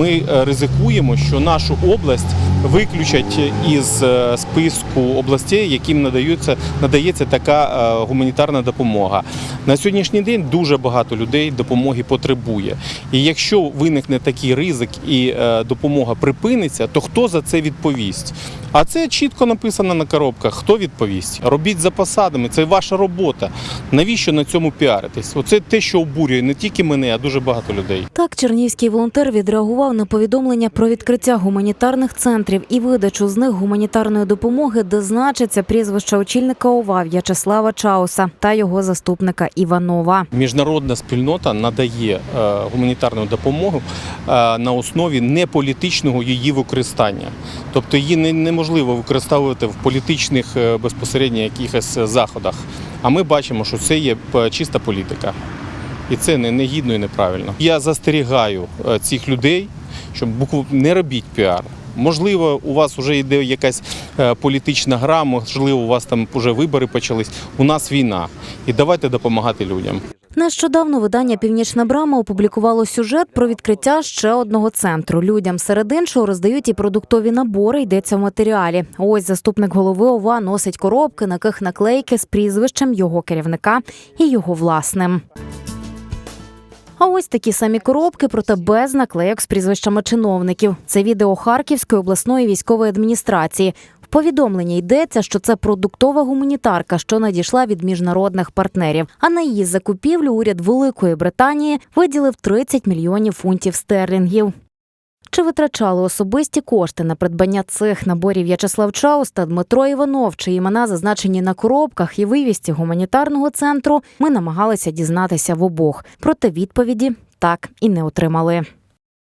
ми е, ризикуємо, що нашу область виключать із е, списку областей, яким надаються надається така е, гуманітарна допомога. На сьогоднішній день дуже багато людей допомоги потребує. І якщо виникне такий ризик і допомога припиниться, то хто за це відповість? А це чітко написано на коробках. Хто відповість? Робіть за посадами, це ваша робота. Навіщо на цьому піаритись? Оце те, що обурює не тільки мене, а дуже багато людей. Так, чернігівський волонтер відреагував на повідомлення про відкриття гуманітарних центрів і видачу з них гуманітарної допомоги, де значиться прізвище очільника ОВА В'ячеслава Чауса та його заступника Іванова. Міжнародна спільнота надає е, гуманітарну допомогу е, на основі неполітичного її використання. Тобто її неможливо використовувати в політичних е, безпосередньо якихось заходах. А ми бачимо, що це є е, чиста політика. І це не негідно і неправильно. Я застерігаю е, цих людей, щоб не робіть піар. Можливо, у вас вже йде якась е, політична гра, можливо, у вас там вже вибори почались. У нас війна. І давайте допомагати людям. Нещодавно видання Північна Брама опублікувало сюжет про відкриття ще одного центру. Людям серед іншого роздають і продуктові набори. Йдеться в матеріалі. Ось заступник голови ОВА носить коробки, на яких наклейки з прізвищем його керівника і його власним. А ось такі самі коробки, проте без наклейок з прізвищами чиновників. Це відео Харківської обласної військової адміністрації. В повідомленні йдеться, що це продуктова гуманітарка, що надійшла від міжнародних партнерів. А на її закупівлю уряд Великої Британії виділив 30 мільйонів фунтів стерлінгів. Чи витрачали особисті кошти на придбання цих наборів В'ячеслав Чаус та Дмитро Іванов, чиї імена зазначені на коробках і вивісті гуманітарного центру, ми намагалися дізнатися в обох. Проте відповіді так і не отримали.